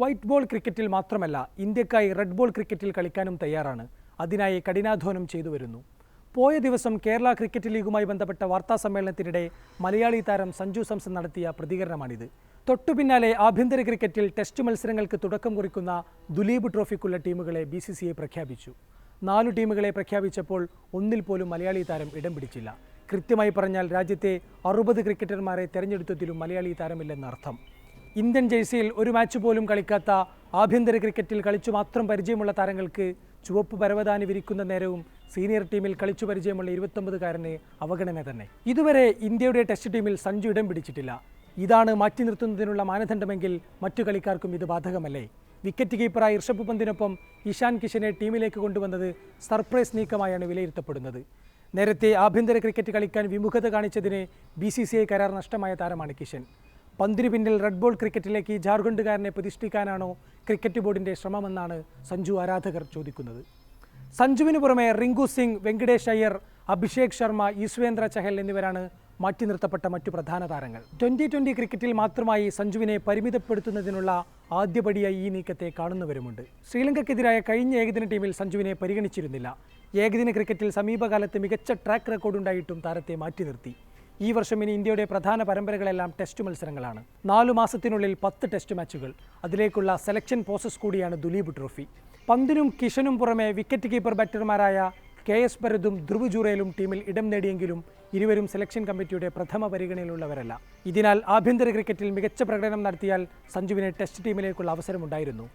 White ball ക്രിക്കറ്റിൽ മാത്രമല്ല ഇന്ത്യക്കായി റെഡ് ബോൾ ക്രിക്കറ്റിൽ കളിക്കാനും തയ്യാറാണ്. അതിനായി കഠിനാധ്വാനം ചെയ്തു വരുന്നു. പോയ ദിവസം കേരള ക്രിക്കറ്റ് ലീഗുമായി ബന്ധപ്പെട്ട വാർത്താ സമ്മേളനത്തിനിടെ മലയാളി താരം സഞ്ജു സംസൺ നടത്തിയ പ്രതികരണമാണിത്. തൊട്ടു പിന്നാലെ ആഭ്യന്തര ക്രിക്കറ്റിൽ ടെസ്റ്റ് മത്സരങ്ങൾക്ക് തുടക്കം കുറിക്കുന്ന ദുലീപ് ട്രോഫിക്കുള്ള ടീമുകളെ ബി സി പ്രഖ്യാപിച്ചു. നാലു ടീമുകളെ പ്രഖ്യാപിച്ചപ്പോൾ ഒന്നിൽ പോലും മലയാളി താരം ഇടം പിടിച്ചില്ല. കൃത്യമായി പറഞ്ഞാൽ രാജ്യത്തെ അറുപത് ക്രിക്കറ്റർമാരെ തെരഞ്ഞെടുത്തതിലും മലയാളി താരമില്ലെന്നർത്ഥം. ഇന്ത്യൻ ജേഴ്സിയിൽ ഒരു മാച്ച് പോലും കളിക്കാത്ത ആഭ്യന്തര ക്രിക്കറ്റിൽ കളിച്ചു മാത്രം പരിചയമുള്ള താരങ്ങൾക്ക് ചുവപ്പ് പരവതാനി വിരിക്കുന്ന നേരവും സീനിയർ ടീമിൽ കളിച്ചു പരിചയമുള്ള ഇരുപത്തൊമ്പതുകാരന് അവഗണന തന്നെ. ഇതുവരെ ഇന്ത്യയുടെ ടെസ്റ്റ് ടീമിൽ സഞ്ജു ഇടം പിടിച്ചിട്ടില്ല. ഇതാണ് മാറ്റി നിർത്തുന്നതിനുള്ള മാനദണ്ഡമെങ്കിൽ മറ്റു കളിക്കാർക്കും ഇത് ബാധകമല്ലേ? വിക്കറ്റ് കീപ്പറായ ഋഷഭ് പന്തിനൊപ്പം ഇഷാൻ കിഷനെ ടീമിലേക്ക് കൊണ്ടുവന്നത് സർപ്രൈസ് നീക്കമായാണ് വിലയിരുത്തപ്പെടുന്നത്. നേരത്തെ ആഭ്യന്തര ക്രിക്കറ്റ് കളിക്കാൻ വിമുഖത കാണിച്ചതിന് ബി കരാർ നഷ്ടമായ താരമാണ് കിഷൻ. പന്തിന് പിന്നിൽ റെഡ് ബോൾ ക്രിക്കറ്റിലേക്ക് ജാർഖണ്ഡുകാരനെ പ്രതിഷ്ഠിക്കാനാണോ ക്രിക്കറ്റ് ബോർഡിന്റെ ശ്രമമെന്നാണ് സഞ്ജു ആരാധകർ ചോദിക്കുന്നത്. സഞ്ജുവിന് പുറമെ റിങ്കു സിംഗ് വെങ്കടേഷ് അയ്യർ അഭിഷേക് ശർമ്മ ഈശ്വേന്ദ്ര ചഹൽ എന്നിവരാണ് മാറ്റി നിർത്തപ്പെട്ട മറ്റു പ്രധാന താരങ്ങൾ. ട്വന്റി ട്വന്റി ക്രിക്കറ്റിൽ മാത്രമായി സഞ്ജുവിനെ പരിമിതപ്പെടുത്തുന്നതിനുള്ള ആദ്യപടിയായി ഈ നീക്കത്തെ കാണുന്നവരുമുണ്ട്. ശ്രീലങ്കയ്ക്കെതിരായ കഴിഞ്ഞ ഏകദിന ടീമിൽ സഞ്ജുവിനെ പരിഗണിച്ചിരുന്നില്ല. ഏകദിന ക്രിക്കറ്റിൽ സമീപകാലത്ത് മികച്ച ട്രാക്ക് റെക്കോർഡുണ്ടായിട്ടും താരത്തെ മാറ്റി നിർത്തി. ഈ വർഷം ഇനി ഇന്ത്യയുടെ പ്രധാന പരമ്പരകളെല്ലാം ടെസ്റ്റ് മത്സരങ്ങളാണ്. നാലു മാസത്തിനുള്ളിൽ പത്ത് ടെസ്റ്റ് മാച്ചുകൾ. അതിലേക്കുള്ള സെലക്ഷൻ പ്രോസസ് കൂടിയാണ് ദുലീപ് ട്രോഫി. പന്തിനും കിഷനും പുറമെ വിക്കറ്റ് കീപ്പർ ബാറ്റർമാരായ കെ എസ് ഭരതും ധ്രുവ് ജുറേലും ടീമിൽ ഇടം നേടിയെങ്കിലും ഇരുവരും സെലക്ഷൻ കമ്മിറ്റിയുടെ പ്രഥമ പരിഗണനയിലുള്ളവരല്ല. ഇതിനാൽ ആഭ്യന്തര ക്രിക്കറ്റിൽ മികച്ച പ്രകടനം നടത്തിയാൽ സഞ്ജുവിന് ടെസ്റ്റ് ടീമിലേക്കുള്ള അവസരമുണ്ടായിരുന്നു.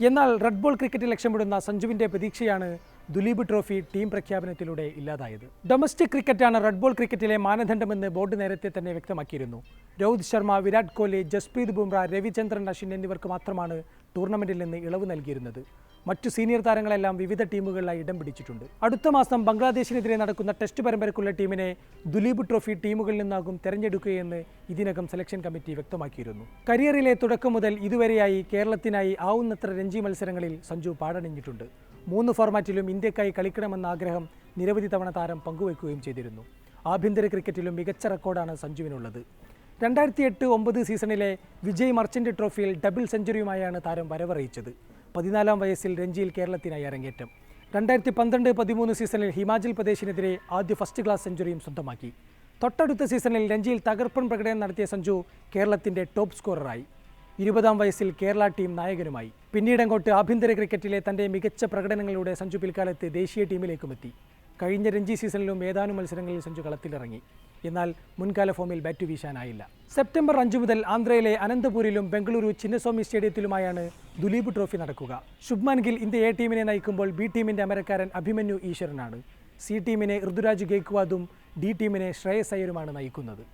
എന്നാൽ റെഡ് ബോൾ ക്രിക്കറ്റിൽ ലക്ഷ്യമിടുന്ന സഞ്ജുവിന്റെ പ്രതീക്ഷയാണ് ദുലീപ് ട്രോഫി ടീം പ്രഖ്യാപനത്തിലൂടെ ഇല്ലാതായത്. ഡൊമസ്റ്റിക് ക്രിക്കറ്റാണ് റെഡ് ബോൾ ക്രിക്കറ്റിലെ മാനദണ്ഡമെന്ന് ബോർഡ് നേരത്തെ തന്നെ വ്യക്തമാക്കിയിരുന്നു. രോഹിത് ശർമ്മ വിരാട് കോഹ്ലി ജസ്പ്രീത് ബുംറ രവിചന്ദ്രൻ അശ്വിൻ എന്നിവർക്ക് മാത്രമാണ് ടൂർണമെന്റിൽ നിന്ന് ഇളവ് നൽകിയിരുന്നത്. മറ്റു സീനിയർ താരങ്ങളെല്ലാം വിവിധ ടീമുകളിലായി ഇടം പിടിച്ചിട്ടുണ്ട്. അടുത്ത മാസം ബംഗ്ലാദേശിനെതിരെ നടക്കുന്ന ടെസ്റ്റ് പരമ്പരയ്ക്കുള്ള ടീമിനെ ദുലീപ് ട്രോഫി ടീമുകളിൽ നിന്നാകും തെരഞ്ഞെടുക്കുകയെന്ന് ഇതിനകം സെലക്ഷൻ കമ്മിറ്റി വ്യക്തമാക്കിയിരുന്നു. കരിയറിലെ തുടക്കം മുതൽ ഇതുവരെയായി കേരളത്തിനായി ആവുന്നത്ര രഞ്ജി മത്സരങ്ങളിൽ സഞ്ജു പാടണിഞ്ഞിട്ടുണ്ട്. മൂന്ന് ഫോർമാറ്റിലും ഇന്ത്യക്കായി കളിക്കണമെന്ന ആഗ്രഹം നിരവധി തവണ താരം പങ്കുവയ്ക്കുകയും ചെയ്തിരുന്നു. ആഭ്യന്തര ക്രിക്കറ്റിലും മികച്ച റെക്കോർഡാണ് സഞ്ജുവിനുള്ളത്. രണ്ടായിരത്തി എട്ട് ഒമ്പത് സീസണിലെ വിജയ് മർച്ചന്റ് ട്രോഫിയിൽ ഡബിൾ സെഞ്ചുറിയുമായാണ് താരം വരവറിയിച്ചത്. പതിനാലാം വയസ്സിൽ രഞ്ജിയിൽ കേരളത്തിനായി അരങ്ങേറ്റം. രണ്ടായിരത്തി പന്ത്രണ്ട് പതിമൂന്ന് സീസണിൽ ഹിമാചൽ പ്രദേശിനെതിരെ ആദ്യ ഫസ്റ്റ് ക്ലാസ് സെഞ്ചുറിയും സ്വന്തമാക്കി. തൊട്ടടുത്ത സീസണിൽ രഞ്ജിയിൽ തകർപ്പൻ പ്രകടനം നടത്തിയ സഞ്ജു കേരളത്തിന്റെ ടോപ്പ് സ്കോററായി. ഇരുപതാം വയസ്സിൽ കേരള ടീം നായകനുമായി. പിന്നീടങ്ങോട്ട് ആഭ്യന്തര ക്രിക്കറ്റിലെ തന്റെ മികച്ച പ്രകടനങ്ങളിലൂടെ സഞ്ജു പിൽക്കാലത്ത് ദേശീയ ടീമിലേക്കുമെത്തി കഴിഞ്ഞ രഞ്ജി സീസണിലും ഏതാനും മത്സരങ്ങളിൽ സഞ്ജു കളത്തിലിറങ്ങി. എന്നാൽ മുൻകാല ഫോമിൽ ബാറ്റ് വീശാനായില്ല. സെപ്റ്റംബർ അഞ്ചു മുതൽ ആന്ധ്രയിലെ അനന്തപൂരിലും ബംഗളൂരു ചിന്നസ്വാമി സ്റ്റേഡിയത്തിലുമായാണ് ദുലീപ് ട്രോഫി നടക്കുക. ശുഭ്മാൻ ഗിൽ ഇന്ത്യ എ ടീമിനെ നയിക്കുമ്പോൾ ബി ടീമിന്റെ അമരക്കാരൻ അഭിമന്യു ഈശ്വരനാണ്. സി ടീമിനെ ഋതുരാജ് ഗേക്വാദും ഡി ടീമിനെ ശ്രേയസ് അയ്യരുമാണ് നയിക്കുന്നത്.